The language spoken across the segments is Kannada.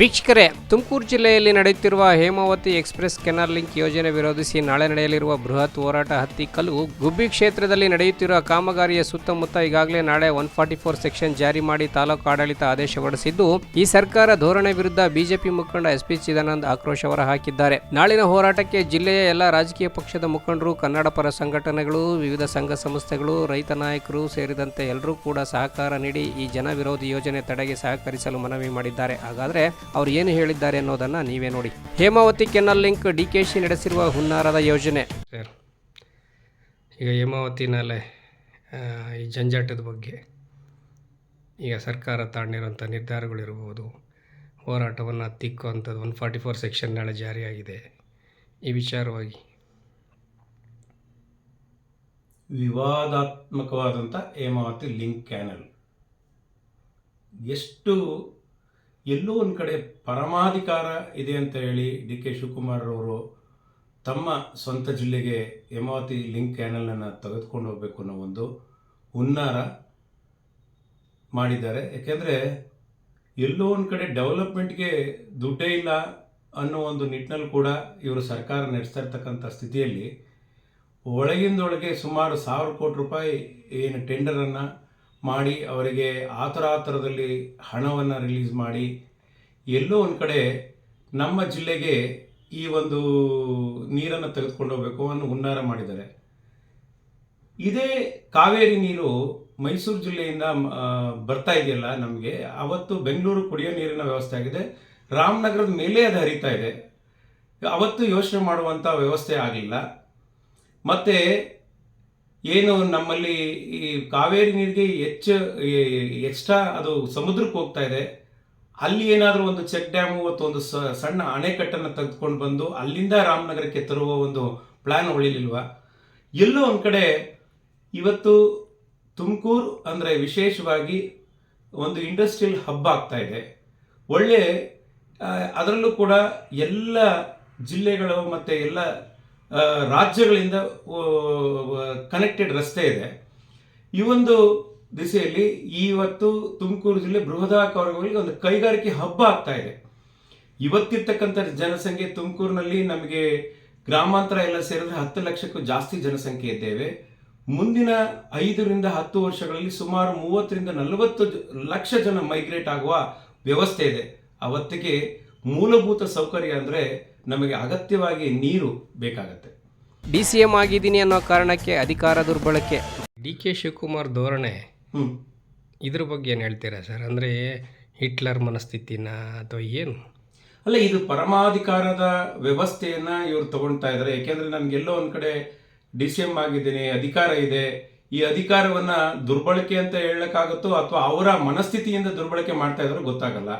ವೀಕ್ಷಕರೇ, ತುಮಕೂರು ಜಿಲ್ಲೆಯಲ್ಲಿ ನಡೆಯುತ್ತಿರುವ ಹೇಮಾವತಿ ಎಕ್ಸ್ಪ್ರೆಸ್ ಕೆನಾಲ್ ಲಿಂಕ್ ಯೋಜನೆ ವಿರೋಧಿಸಿ ನಾಳೆ ನಡೆಯಲಿರುವ ಬೃಹತ್ ಹೋರಾಟ ಹತ್ತಿ ಕಲ್ಲು ಗುಬ್ಬಿ ಕ್ಷೇತ್ರದಲ್ಲಿ ನಡೆಯುತ್ತಿರುವ ಕಾಮಗಾರಿಯ ಸುತ್ತಮುತ್ತ ಈಗಾಗಲೇ ನಾಳೆ ಒನ್ ಫಾರ್ಟಿ ಫೋರ್ ಸೆಕ್ಷನ್ ಜಾರಿ ಮಾಡಿ ತಾಲೂಕು ಆಡಳಿತ ಆದೇಶ ಹೊರಡಿಸಿದ್ದು, ಈ ಸರ್ಕಾರ ಧೋರಣೆ ವಿರುದ್ಧ ಬಿಜೆಪಿ ಮುಖಂಡ ಎಸ್ ಪಿ ಚಿದಾನಂದ್ ಆಕ್ರೋಶ ಹೊರಹಾಕಿದ್ದಾರೆ. ನಾಳಿನ ಹೋರಾಟಕ್ಕೆ ಜಿಲ್ಲೆಯ ಎಲ್ಲ ರಾಜಕೀಯ ಪಕ್ಷದ ಮುಖಂಡರು, ಕನ್ನಡ ಪರ ಸಂಘಟನೆಗಳು, ವಿವಿಧ ಸಂಘ ಸಂಸ್ಥೆಗಳು, ರೈತ ನಾಯಕರು ಸೇರಿದಂತೆ ಎಲ್ಲರೂ ಕೂಡ ಸಹಕಾರ ನೀಡಿ ಈ ಜನ ವಿರೋಧಿ ಯೋಜನೆ ತಡೆಗೆ ಸಹಕರಿಸಲು ಮನವಿ ಮಾಡಿದ್ದಾರೆ. ಹಾಗಾದ್ರೆ ಅವ್ರು ಏನು ಹೇಳಿದ್ದಾರೆ ಅನ್ನೋದನ್ನ ನೀವೇ ನೋಡಿ. Hemavathi canal link D K Shi ನಡೆಸಿರುವ ಹುನ್ನಾರದ ಯೋಜನೆ. ಸರ್ ಈಗ ಹೇಮಾವತಿ ನಾಲೆ ಈ ಜಂಜಾಟದ ಬಗ್ಗೆ ಈಗ ಸರ್ಕಾರ ತಾಂಡಿರುವಂಥ ನಿರ್ಧಾರಗಳಿರ್ಬೋದು ಹೋರಾಟವನ್ನು ತಿಕ್ಕುವಂಥದ್ದು ಒನ್ ಫಾರ್ಟಿ ಫೋರ್ ಸೆಕ್ಷನ್ ನಾಳೆ ಜಾರಿಯಾಗಿದೆ. ಈ ವಿಚಾರವಾಗಿ ವಿವಾದಾತ್ಮಕವಾದಂಥ ಹೇಮಾವತಿ ಲಿಂಕ್ ಕ್ಯಾನಲ್. ಎಷ್ಟು ಎಲ್ಲೋ ಒಂದು ಕಡೆ ಪರಮಾಧಿಕಾರ ಇದೆ ಅಂತ ಹೇಳಿ ಡಿ ಕೆ ಶಿವಕುಮಾರ್ ಅವರು ತಮ್ಮ ಸ್ವಂತ ಜಿಲ್ಲೆಗೆ ಹೇಮಾವತಿ ಲಿಂಕ್ ಕ್ಯಾನಲನ್ನು ತೆಗೆದುಕೊಂಡು ಹೋಗಬೇಕು ಅನ್ನೋ ಒಂದು ಹುನ್ನಾರ ಮಾಡಿದ್ದಾರೆ. ಯಾಕೆಂದರೆ ಎಲ್ಲೋ ಒಂದು ಕಡೆ ಡೆವಲಪ್ಮೆಂಟ್ಗೆ ದುಡ್ಡೇ ಇಲ್ಲ ಅನ್ನೋ ಒಂದು ನಿಟ್ಟಿನಲ್ಲಿ ಕೂಡ ಇವರು ಸರ್ಕಾರ ನಡೆಸ್ತಾ ಇರ್ತಕ್ಕಂಥ ಸ್ಥಿತಿಯಲ್ಲಿ ಒಳಗಿಂದೊಳಗೆ ಸುಮಾರು ಸಾವಿರ ಕೋಟಿ ರೂಪಾಯಿ ಏನು ಟೆಂಡರನ್ನು ಮಾಡಿ ಅವರಿಗೆ ಆ ಥರ ಆ ಥರದಲ್ಲಿ ಹಣವನ್ನು ರಿಲೀಸ್ ಮಾಡಿ, ಎಲ್ಲೋ ಒಂದು ಕಡೆ ನಮ್ಮ ಜಿಲ್ಲೆಗೆ ಈ ಒಂದು ನೀರನ್ನು ತೆಗೆದುಕೊಂಡು ಹೋಗಬೇಕು ಅನ್ನು ಹುನ್ನಾರ ಮಾಡಿದ್ದಾರೆ. ಇದೇ ಕಾವೇರಿ ನೀರು ಮೈಸೂರು ಜಿಲ್ಲೆಯಿಂದ ಬರ್ತಾ ಇದೆಯಲ್ಲ ನಮಗೆ, ಅವತ್ತು ಬೆಂಗಳೂರು ಕುಡಿಯೋ ನೀರಿನ ವ್ಯವಸ್ಥೆ ಆಗಿದೆ. ರಾಮನಗರದ ಮೇಲೆ ಅದು ಹರಿತಾ ಇದೆ. ಅವತ್ತು ಯೋಚನೆ ಮಾಡುವಂಥ ವ್ಯವಸ್ಥೆ ಆಗಲಿಲ್ಲ ಮತ್ತು ಏನು ನಮ್ಮಲ್ಲಿ ಈ ಕಾವೇರಿ ನೀರಿಗೆ ಹೆಚ್ಚು ಎಕ್ಸ್ಟ್ರಾ ಅದು ಸಮುದ್ರಕ್ಕೆ ಹೋಗ್ತಾ ಇದೆ. ಅಲ್ಲಿ ಏನಾದರೂ ಒಂದು ಚೆಕ್ ಡ್ಯಾಮು ಅಥವಾ ಒಂದು ಸಣ್ಣ ಅಣೆಕಟ್ಟನ್ನು ತೆಗೆದುಕೊಂಡು ಬಂದು ಅಲ್ಲಿಂದ ರಾಮನಗರಕ್ಕೆ ತರುವ ಒಂದು ಪ್ಲ್ಯಾನ್ ಉಳಿಲಿಲ್ವಾ? ಎಲ್ಲೋ ಒಂದು ಕಡೆ ಇವತ್ತು ತುಮಕೂರು ಅಂದರೆ ವಿಶೇಷವಾಗಿ ಒಂದು ಇಂಡಸ್ಟ್ರಿಯಲ್ ಹಬ್ ಆಗ್ತಾ ಇದೆ. ಒಳ್ಳೆ ಅದರಲ್ಲೂ ಕೂಡ ಎಲ್ಲ ಜಿಲ್ಲೆಗಳು ಮತ್ತು ಎಲ್ಲ ರಾಜ್ಯಗಳಿಂದ ಕನೆಕ್ಟೆಡ್ ರಸ್ತೆ ಇದೆ. ಈ ಒಂದು ದಿಸೆಯಲ್ಲಿ ಇವತ್ತು ತುಮಕೂರು ಜಿಲ್ಲೆ ಬೃಹದಾಕಾರಗಳಿಗೆ ಒಂದು ಕೈಗಾರಿಕೆ ಹಬ್ಬ ಆಗ್ತಾ ಇದೆ. ಇವತ್ತಿರ್ತಕ್ಕಂಥ ಜನಸಂಖ್ಯೆ ತುಮಕೂರಿನಲ್ಲಿ ನಮಗೆ ಗ್ರಾಮಾಂತರ ಎಲ್ಲ ಸೇರಿದ್ರೆ ಹತ್ತು ಲಕ್ಷಕ್ಕೂ ಜಾಸ್ತಿ ಜನಸಂಖ್ಯೆ ಇದ್ದೇವೆ. ಮುಂದಿನ ಐದರಿಂದ ಹತ್ತು ವರ್ಷಗಳಲ್ಲಿ ಸುಮಾರು ಮೂವತ್ತರಿಂದ ನಲವತ್ತು ಲಕ್ಷ ಜನ ಮೈಗ್ರೇಟ್ ಆಗುವ ವ್ಯವಸ್ಥೆ ಇದೆ. ಅವತ್ತಿಗೆ ಮೂಲಭೂತ ಸೌಕರ್ಯ ಅಂದರೆ ನಮಗೆ ಅಗತ್ಯವಾಗಿ ನೀರು ಬೇಕಾಗತ್ತೆ. ಡಿ ಸಿ ಎಂ ಆಗಿದ್ದೀನಿ ಅನ್ನೋ ಕಾರಣಕ್ಕೆ ಅಧಿಕಾರ ದುರ್ಬಳಕೆ. ಡಿ ಕೆ ಶಿವಕುಮಾರ್ ಧೋರಣೆ ಹ್ಞೂ ಇದ್ರ ಬಗ್ಗೆ ಏನು ಹೇಳ್ತೀರಾ ಸರ್? ಅಂದರೆ ಹಿಟ್ಲರ್ ಮನಸ್ಥಿತಿನ ಅಥವಾ ಏನು? ಅಲ್ಲ ಇದು ಪರಮಾಧಿಕಾರದ ವ್ಯವಸ್ಥೆಯನ್ನು ಇವರು ತಗೊಳ್ತಾ ಇದ್ದಾರೆ ಯಾಕೆಂದರೆ ನನಗೆಲ್ಲೋ ಒಂದು ಕಡೆ ಡಿ ಸಿ ಎಂ ಆಗಿದ್ದೀನಿ ಅಧಿಕಾರ ಇದೆ. ಈ ಅಧಿಕಾರವನ್ನು ದುರ್ಬಳಕೆ ಅಂತ ಹೇಳಕ್ಕಾಗುತ್ತೋ ಅಥವಾ ಅವರ ಮನಸ್ಥಿತಿಯಿಂದ ದುರ್ಬಳಕೆ ಮಾಡ್ತಾ ಇದ್ರು ಗೊತ್ತಾಗಲ್ಲ.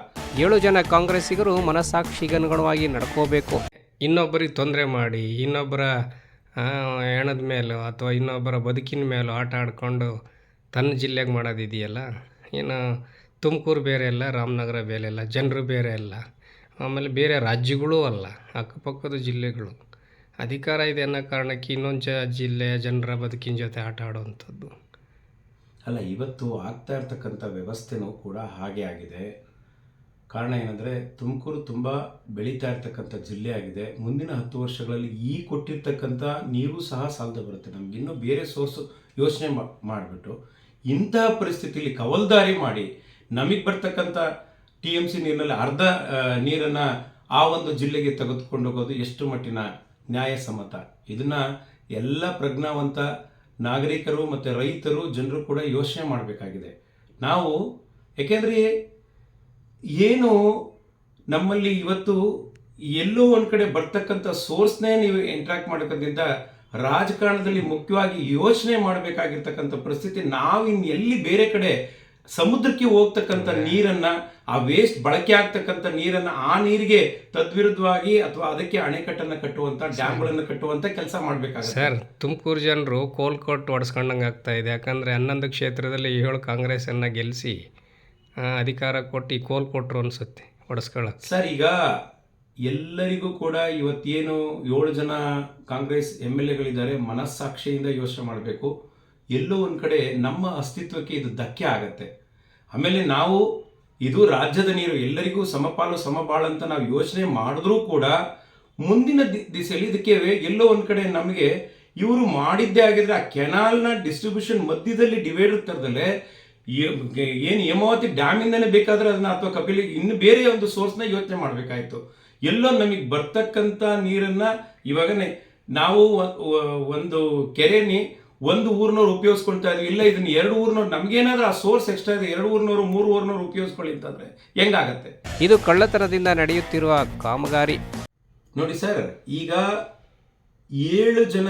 ಏಳು ಜನ ಕಾಂಗ್ರೆಸ್ಸಿಗರು ಮನಸ್ಸಾಕ್ಷಿಗನುಗುಣವಾಗಿ ನಡ್ಕೋಬೇಕು. ಇನ್ನೊಬ್ಬರಿಗೆ ತೊಂದರೆ ಮಾಡಿ ಇನ್ನೊಬ್ಬರ ಹೆಣದ ಮೇಲೋ ಅಥವಾ ಇನ್ನೊಬ್ಬರ ಬದುಕಿನ ಮೇಲೋ ಆಟ ಆಡ್ಕೊಂಡು ತನ್ನ ಜಿಲ್ಲೆಗೆ ಮಾಡೋದಿದೆಯಲ್ಲ? ಇನ್ನು ತುಮಕೂರು ಬೇರೆ ಅಲ್ಲ ರಾಮನಗರ ಬೇರೆ ಅಲ್ಲ ಜನರು ಬೇರೆ ಅಲ್ಲ. ಆಮೇಲೆ ಬೇರೆ ರಾಜ್ಯಗಳೂ ಅಲ್ಲ ಅಕ್ಕಪಕ್ಕದ ಜಿಲ್ಲೆಗಳು. ಅಧಿಕಾರ ಇದೆ ಅನ್ನೋ ಕಾರಣಕ್ಕೆ ಇನ್ನೊಂದು ಜ ಜಿಲ್ಲೆಯ ಜನರ ಬದುಕಿನ ಜೊತೆ ಆಟ ಆಡುವಂಥದ್ದು. ಅಲ್ಲ ಇವತ್ತು ಆಗ್ತಾ ಇರ್ತಕ್ಕಂಥ ವ್ಯವಸ್ಥೆನೂ ಕೂಡ ಹಾಗೆ ಆಗಿದೆ. ಕಾರಣ ಏನಂದರೆ ತುಮಕೂರು ತುಂಬ ಬೆಳೀತಾ ಇರ್ತಕ್ಕಂಥ ಜಿಲ್ಲೆ ಆಗಿದೆ. ಮುಂದಿನ ಹತ್ತು ವರ್ಷಗಳಲ್ಲಿ ಈ ಕೊಟ್ಟಿರ್ತಕ್ಕಂಥ ನೀರು ಸಹ ಸಾಲದೆ ಬರುತ್ತೆ. ನಮ್ಗೆ ಇನ್ನೂ ಬೇರೆ ಸೋರ್ಸು ಯೋಚನೆ ಮಾಡಿಬಿಟ್ಟು ಇಂತಹ ಪರಿಸ್ಥಿತಿಯಲ್ಲಿ ಕವಲ್ದಾರಿ ಮಾಡಿ ನಮಗೆ ಬರ್ತಕ್ಕಂಥ ಟಿ ಎಂ ಸಿ ನೀರಿನಲ್ಲಿ ಅರ್ಧ ನೀರನ್ನು ಆ ಒಂದು ಜಿಲ್ಲೆಗೆ ತೆಗೆದುಕೊಂಡು ಹೋಗೋದು ಎಷ್ಟು ಮಟ್ಟಿನ ನ್ಯಾಯಸಮ್ಮತ ಇದನ್ನು ಎಲ್ಲ ಪ್ರಜ್ಞಾವಂತ ನಾಗರಿಕರು ಮತ್ತು ರೈತರು, ಜನರು ಕೂಡ ಯೋಚನೆ ಮಾಡಬೇಕಾಗಿದೆ. ನಾವು, ಏಕೆಂದರೆ ಏನು ನಮ್ಮಲ್ಲಿ ಇವತ್ತು ಎಲ್ಲೋ ಒಂದು ಕಡೆ ಬರ್ತಕ್ಕಂಥ ಸೋರ್ಸ್ನೇ ನೀವು ಇಂಟ್ರಾಕ್ಟ್ ಮಾಡೋದ್ರಿಂದ ರಾಜಕಾರಣದಲ್ಲಿ ಮುಖ್ಯವಾಗಿ ಯೋಚನೆ ಮಾಡಬೇಕಾಗಿರ್ತಕ್ಕಂಥ ಪರಿಸ್ಥಿತಿ ನಾವಿನ್ ಎಲ್ಲಿ ಬೇರೆ ಕಡೆ ಸಮುದ್ರಕ್ಕೆ ಹೋಗ್ತಕ್ಕಂಥ ನೀರನ್ನ ಆ ವೇಸ್ಟ್ ಬಳಕೆ ಆಗ್ತಕ್ಕಂಥ ನೀರನ್ನ ಆ ನೀರಿಗೆ ತದ್ವಿರುದ್ಧವಾಗಿ ಅಥವಾ ಅದಕ್ಕೆ ಅಣೆಕಟ್ಟನ್ನು ಕಟ್ಟುವಂತ ಡ್ಯಾಮ್ಗಳನ್ನು ಕಟ್ಟುವಂತ ಕೆಲಸ ಮಾಡಬೇಕಾಗುತ್ತೆ. ಸರ್ ತುಮಕೂರು ಜನರು ಕೋಲ್ಕೋಟ್ ಒಡಿಸ್ಕೊಂಡಂಗೆ ಆಗ್ತಾ ಇದೆ. ಯಾಕಂದರೆ ಹನ್ನೊಂದು ಕ್ಷೇತ್ರದಲ್ಲಿ ಏಳು ಕಾಂಗ್ರೆಸ್ಸನ್ನು ಗೆಲ್ಲಿಸಿ ಅಧಿಕಾರ ಕೊಟ್ಟು ಕೋಲ್ ಕೊಟ್ಟರು ಅನಿಸುತ್ತೆ, ಹೊಡೆಸ್ಕೊಳ್ಳೋಕೆ. ಸರ್, ಈಗ ಎಲ್ಲರಿಗೂ ಕೂಡ ಇವತ್ತೇನು ಏಳು ಜನ ಕಾಂಗ್ರೆಸ್ ಎಂ ಎಲ್ ಎಗಳಿದ್ದಾರೆ, ಮನಸ್ಸಾಕ್ಷಿಯಿಂದ ಯೋಚನೆ ಮಾಡಬೇಕು. ಎಲ್ಲೋ ಒಂದು ಕಡೆ ನಮ್ಮ ಅಸ್ತಿತ್ವಕ್ಕೆ ಇದು ಧಕ್ಕೆ ಆಗತ್ತೆ. ಆಮೇಲೆ ನಾವು ಇದು ರಾಜ್ಯದ ನೀರು, ಎಲ್ಲರಿಗೂ ಸಮಪಾಲು ಸಮಬಾಳ ಅಂತ ನಾವು ಯೋಚನೆ ಮಾಡಿದ್ರೂ ಕೂಡ ಮುಂದಿನ ದಿಸೆಯಲ್ಲಿ ಇದಕ್ಕೆ ಎಲ್ಲೋ ಒಂದು ಕಡೆ ನಮಗೆ ಇವರು ಮಾಡಿದ್ದೇ ಆಗಿದ್ರೆ ಆ ಕೆನಾಲ್ನ ಡಿಸ್ಟ್ರಿಬ್ಯೂಷನ್ ಮಧ್ಯದಲ್ಲಿ ಡಿವೈಡ್ ತರದಲ್ಲೇ ಏನು ಹೇಮಾವತಿ ಡ್ಯಾಮಿಂದನೇ ಬೇಕಾದರೆ ಅದನ್ನ ಅಥವಾ ಕಪಿಲಿ ಇನ್ನು ಬೇರೆ ಒಂದು ಸೋರ್ಸ್ನ ಯೋಚನೆ ಮಾಡಬೇಕಾಯಿತು. ಎಲ್ಲೋ ನಮಗೆ ಬರ್ತಕ್ಕಂಥ ನೀರನ್ನ ಇವಾಗ ನಾವು ಒಂದು ಕೆರೆನಿ ಒಂದು ಊರಿನವ್ರು ಉಪಯೋಗಿಸ್ಕೊಳ್ತಾ ಇದ್ವಿ. ಇಲ್ಲ ಇದನ್ನ ಎರಡು ಊರಿನವ್ರು ನಮಗೇನಾದ್ರೂ ಆ ಸೋರ್ಸ್ ಎಕ್ಸ್ಟ್ರಾ ಇದೆ ಎರಡು ಊರಿನವರು ಮೂರು ಊರಿನವ್ರು ಉಪಯೋಗಿಸ್ಕೊಳ್ಳಿ ಅಂತಂದ್ರೆ ಹೆಂಗಾಗತ್ತೆ? ಇದು ಕಳ್ಳತನದಿಂದ ನಡೆಯುತ್ತಿರುವ ಕಾಮಗಾರಿ. ನೋಡಿ ಸರ್ ಈಗ ಏಳು ಜನ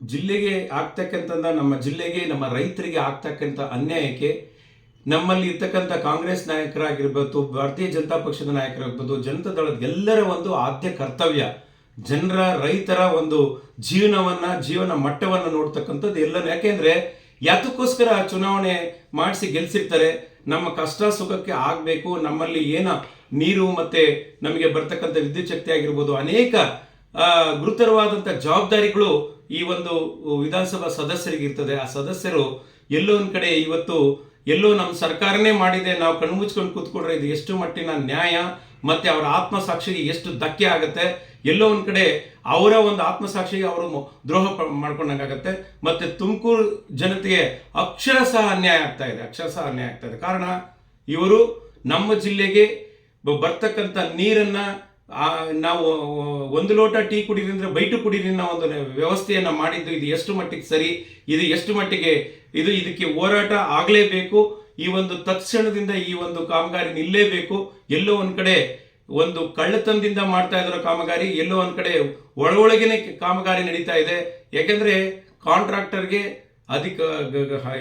ಜಿಲ್ಲೆಗೆ ಆಗ್ತಕ್ಕಂಥ ನಮ್ಮ ಜಿಲ್ಲೆಗೆ, ನಮ್ಮ ರೈತರಿಗೆ ಆಗ್ತಕ್ಕಂಥ ಅನ್ಯಾಯಕ್ಕೆ ನಮ್ಮಲ್ಲಿ ಇರ್ತಕ್ಕಂಥ ಕಾಂಗ್ರೆಸ್ ನಾಯಕರಾಗಿರ್ಬೋದು, ಭಾರತೀಯ ಜನತಾ ಪಕ್ಷದ ನಾಯಕರಾಗಿರ್ಬೋದು, ಜನತಾ ದಳದ ಎಲ್ಲರ ಒಂದು ಆದ್ಯ ಕರ್ತವ್ಯ. ಜನರ, ರೈತರ ಒಂದು ಜೀವನವನ್ನ, ಜೀವನ ಮಟ್ಟವನ್ನ ನೋಡ್ತಕ್ಕಂಥದ್ದು ಎಲ್ಲರೂ ಯಾಕೆಂದ್ರೆ ಯಾತಕ್ಕೋಸ್ಕರ ಚುನಾವಣೆ ಮಾಡಿಸಿ ಗೆಲ್ಸಿರ್ತಾರೆ. ನಮ್ಮ ಕಷ್ಟ ಸುಖಕ್ಕೆ ಆಗಬೇಕು. ನಮ್ಮಲ್ಲಿ ಏನ ನೀರು ಮತ್ತೆ ನಮಗೆ ಬರ್ತಕ್ಕಂಥ ವಿದ್ಯುತ್ ಶಕ್ತಿ ಆಗಿರ್ಬೋದು, ಅನೇಕ ಗುರುತರವಾದಂಥ ಜವಾಬ್ದಾರಿಗಳು ಈ ಒಂದು ವಿಧಾನಸಭಾ ಸದಸ್ಯರಿಗೆ ಇರ್ತದೆ ಆ ಸದಸ್ಯರು ಎಲ್ಲೋ ಒಂದು ಕಡೆ ಇವತ್ತು ಎಲ್ಲೋ ನಮ್ಮ ಸರ್ಕಾರನೇ ಮಾಡಿದೆ, ನಾವು ಕಣ್ಮುಚ್ಕೊಂಡು ಕೂತ್ಕೊಂಡ್ರೆ ಇದು ಎಷ್ಟು ಮಟ್ಟಿನ ನ್ಯಾಯ, ಮತ್ತೆ ಅವರ ಆತ್ಮಸಾಕ್ಷಿಗೆ ಎಷ್ಟು ಧಕ್ಕೆ ಆಗುತ್ತೆ, ಎಲ್ಲೋ ಒಂದು ಕಡೆ ಅವರ ಒಂದು ಆತ್ಮಸಾಕ್ಷಿಗೆ ಅವರು ದ್ರೋಹ ಮಾಡ್ಕೊಂಡಂಗಾಗತ್ತೆ, ಮತ್ತೆ ತುಮಕೂರು ಜನತೆಗೆ ಅಕ್ಷರಶಃ ಅನ್ಯಾಯ ಆಗ್ತಾ ಇದೆ, ಅಕ್ಷರಶಃ ಅನ್ಯಾಯ ಆಗ್ತಾ ಇದೆ. ಕಾರಣ ಇವರು ನಮ್ಮ ಜಿಲ್ಲೆಗೆ ಬರ್ತಕ್ಕಂಥ ನೀರನ್ನ ನಾವು ಒಂದು ಲೋಟ ಟೀ ಕುಡೀರಿ ಅಂದ್ರೆ ಬೈಟು ಕುಡೀರಿ ಅನ್ನೋ ಒಂದು ವ್ಯವಸ್ಥೆಯನ್ನ ಮಾಡಿದ್ದು ಇದು ಎಷ್ಟು ಮಟ್ಟಿಗೆ ಸರಿ, ಇದು ಎಷ್ಟು ಮಟ್ಟಿಗೆ ಇದು ಇದಕ್ಕೆ ಹೋರಾಟ ಆಗಲೇಬೇಕು, ಈ ಒಂದು ತತ್ಕ್ಷಣದಿಂದ ಈ ಒಂದು ಕಾಮಗಾರಿ ನಿಲ್ಲೇಬೇಕು, ಎಲ್ಲೋ ಒಂದು ಕಡೆ ಒಂದು ಕಳ್ಳತನದಿಂದ ಮಾಡ್ತಾ ಇರೋ ಕಾಮಗಾರಿ, ಎಲ್ಲೋ ಒಂದು ಕಡೆ ಒಳಗೊಳಗೇನೆ ಕಾಮಗಾರಿ ನಡೀತಾ ಇದೆ, ಯಾಕೆಂದರೆ ಕಾಂಟ್ರಾಕ್ಟರ್ಗೆ ಅಧಿಕ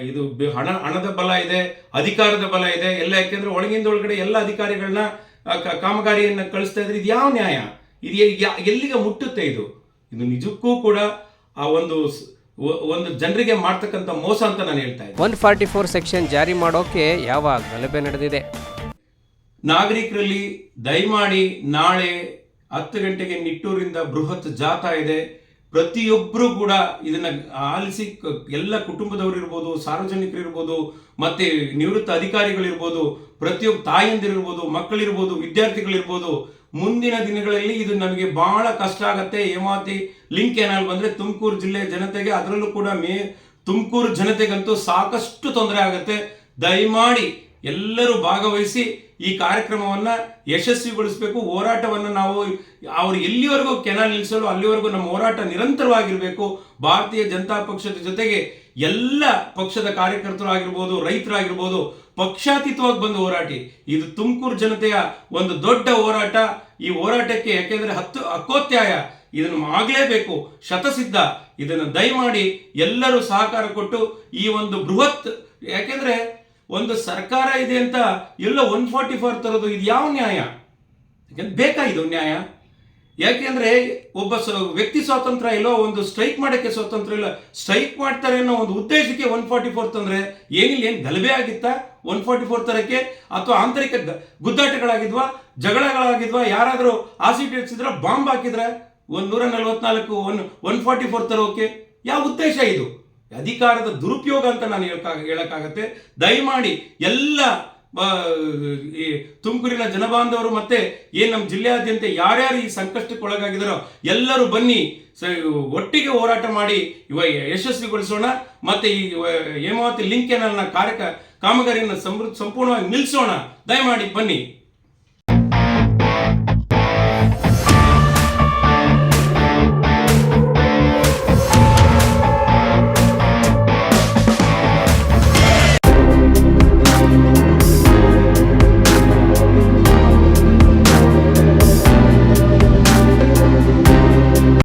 ಇದು ಹಣ, ಹಣದ ಬಲ ಇದೆ, ಅಧಿಕಾರದ ಬಲ ಇದೆ, ಎಲ್ಲ ಯಾಕೆಂದ್ರೆ ಒಳಗಿಂದ ಒಳಗಡೆ ಎಲ್ಲ ಅಧಿಕಾರಿಗಳನ್ನ ಕಾಮಗಾರಿಯನ್ನ ಕಳಿಸ್ತಾ ಇದ್ರೆ ಇದು ಯಾವ ನ್ಯಾಯ? ಇದು ಎಲ್ಲಿಗೆ ಮುಟ್ಟುತ್ತೆ ಇದು? ಇದು ನಿಜಕ್ಕೂ ಕೂಡ ಆ ಒಂದು ಒಂದು ಜನರಿಗೆ ಮಾಡ್ತಕ್ಕಂಥ ಮೋಸ ಅಂತ ನಾನು ಹೇಳ್ತಾ ಇದ್ದೀನಿ. ಒನ್ ಫಾರ್ಟಿ ಫೋರ್ ಸೆಕ್ಷನ್ ಜಾರಿ ಮಾಡೋಕೆ ಯಾವ ಗಲಭೆ ನಡೆದಿದೆ? ನಾಗರಿಕರಲ್ಲಿ ದಯಮಾಡಿ ನಾಳೆ ಹತ್ತು ಗಂಟೆಗೆ ನಿಟ್ಟೂರಿಂದ ಬೃಹತ್ ಜಾಥಾ ಇದೆ. ಪ್ರತಿಯೊಬ್ಬರು ಕೂಡ ಇದನ್ನ ಆಲಿಸಿ ಎಲ್ಲ ಕುಟುಂಬದವರು ಇರ್ಬೋದು, ಸಾರ್ವಜನಿಕರು ಇರ್ಬೋದು, ಮತ್ತೆ ನಿವೃತ್ತ ಅಧಿಕಾರಿಗಳಿರ್ಬೋದು ಪ್ರತಿಯೊಬ್ಬ ತಾಯಂದಿರಿರ್ಬೋದು ಮಕ್ಕಳಿರ್ಬೋದು ವಿದ್ಯಾರ್ಥಿಗಳಿರ್ಬೋದು ಮುಂದಿನ ದಿನಗಳಲ್ಲಿ ಇದು ನಮಗೆ ಬಹಳ ಕಷ್ಟ ಆಗತ್ತೆ. ಹೇಮಾವತಿ ಲಿಂಕ್ ಏನಾದ್ರು ಬಂದ್ರೆ ತುಮಕೂರು ಜಿಲ್ಲೆಯ ಜನತೆಗೆ ಅದರಲ್ಲೂ ಕೂಡ ಮೇ ತುಮಕೂರು ಜನತೆಗಂತೂ ಸಾಕಷ್ಟು ತೊಂದರೆ ಆಗುತ್ತೆ. ದಯಮಾಡಿ ಎಲ್ಲರೂ ಭಾಗವಹಿಸಿ ಈ ಕಾರ್ಯಕ್ರಮವನ್ನ ಯಶಸ್ವಿಗೊಳಿಸಬೇಕು, ಹೋರಾಟವನ್ನು ನಾವು ಅವರು ಎಲ್ಲಿವರೆಗೂ ಕೆನ ನಿಲ್ಲಿಸಲು ಅಲ್ಲಿವರೆಗೂ ನಮ್ಮ ಹೋರಾಟ ನಿರಂತರವಾಗಿರಬೇಕು. ಭಾರತೀಯ ಜನತಾ ಪಕ್ಷದ ಜೊತೆಗೆ ಎಲ್ಲ ಪಕ್ಷದ ಕಾರ್ಯಕರ್ತರು ಆಗಿರ್ಬೋದು ರೈತರಾಗಿರ್ಬೋದು, ಪಕ್ಷಾತೀತವಾಗಿ ಬಂದು ಹೋರಾಟಿ. ಇದು ತುಮಕೂರು ಜನತೆಯ ಒಂದು ದೊಡ್ಡ ಹೋರಾಟ. ಈ ಹೋರಾಟಕ್ಕೆ ಯಾಕೆಂದ್ರೆ ಹತ್ತು ಹಕ್ಕೋತ್ಯಾಯ ಇದನ್ನು ಆಗಲೇಬೇಕು, ಶತಸಿದ್ಧ. ಇದನ್ನು ದಯಮಾಡಿ ಎಲ್ಲರೂ ಸಹಕಾರ ಕೊಟ್ಟು ಈ ಒಂದು ಬೃಹತ್, ಯಾಕೆಂದ್ರೆ ಒಂದು ಸರ್ಕಾರ ಇದೆ ಅಂತ ಎಲ್ಲ ಒನ್ ಫಾರ್ಟಿ ಫೋರ್ ತರೋದು ಇದು ಯಾವ ನ್ಯಾಯ? ಯಾಕಂದ್ರೆ ಬೇಕಾ ನ್ಯಾಯ? ಯಾಕೆಂದ್ರೆ ಒಬ್ಬ ವ್ಯಕ್ತಿ ಸ್ವಾತಂತ್ರ್ಯ ಇಲ್ಲೋ ಒಂದು ಸ್ಟ್ರೈಕ್ ಮಾಡಕ್ಕೆ ಸ್ವಾತಂತ್ರ್ಯ ಇಲ್ಲ. ಸ್ಟ್ರೈಕ್ ಮಾಡ್ತಾರೆ ಅನ್ನೋ ಒಂದು ಉದ್ದೇಶಕ್ಕೆ ಒನ್ ಫಾರ್ಟಿ ಫೋರ್ ತಂದ್ರೆ ಏನಿಲ್ಲ, ಏನು ಗಲಭೆ ಆಗಿತ್ತಾ? ಒನ್ ಫಾರ್ಟಿ ಫೋರ್ ತರಕ್ಕೆ ಅಥವಾ ಆಂತರಿಕ ಗುದ್ದಾಟಗಳಾಗಿದ್ವಾ? ಜಗಳಗಳಾಗಿದ್ವಾ? ಯಾರಾದರೂ ಆಸಿಡ್ ಹಚ್ಚಿದ್ರ ಬಾಂಬ್ ಹಾಕಿದ್ರೆ ಒಂದು ನೂರ ನಲ್ವತ್ನಾಲ್ಕು ಒನ್ ಒನ್ ಫಾರ್ಟಿ ಫೋರ್ ತರೋಕೆ, ಯಾವ ಉದ್ದೇಶ ಇದು? ಅಧಿಕಾರದ ದುರುಪಯೋಗ ಅಂತ ನಾನು ಹೇಳ್ಕ, ಹೇಳಕ್ಕಾಗತ್ತೆ. ದಯಮಾಡಿ ಎಲ್ಲ ಈ ತುಮಕೂರಿನ ಜನಬಾಂಧವರು ಮತ್ತೆ ಏನು ನಮ್ಮ ಜಿಲ್ಲೆಯಾದ್ಯಂತ ಯಾರ್ಯಾರು ಈ ಸಂಕಷ್ಟಕ್ಕೆ ಒಳಗಾಗಿದಾರೋ ಎಲ್ಲರೂ ಬನ್ನಿ. ಒಟ್ಟಿಗೆ ಹೋರಾಟ ಮಾಡಿ ಇವ ಯಶಸ್ವಿಗೊಳಿಸೋಣ. ಮತ್ತೆ ಈ ಹೇಮಾವತಿ ಲಿಂಕ್ ಏನಲ್ಲ ಕಾರ್ಯ ಕಾಮಗಾರಿಯನ್ನು ಸಂಪೂರ್ಣವಾಗಿ ನಿಲ್ಲಿಸೋಣ ದಯಮಾಡಿ ಬನ್ನಿ.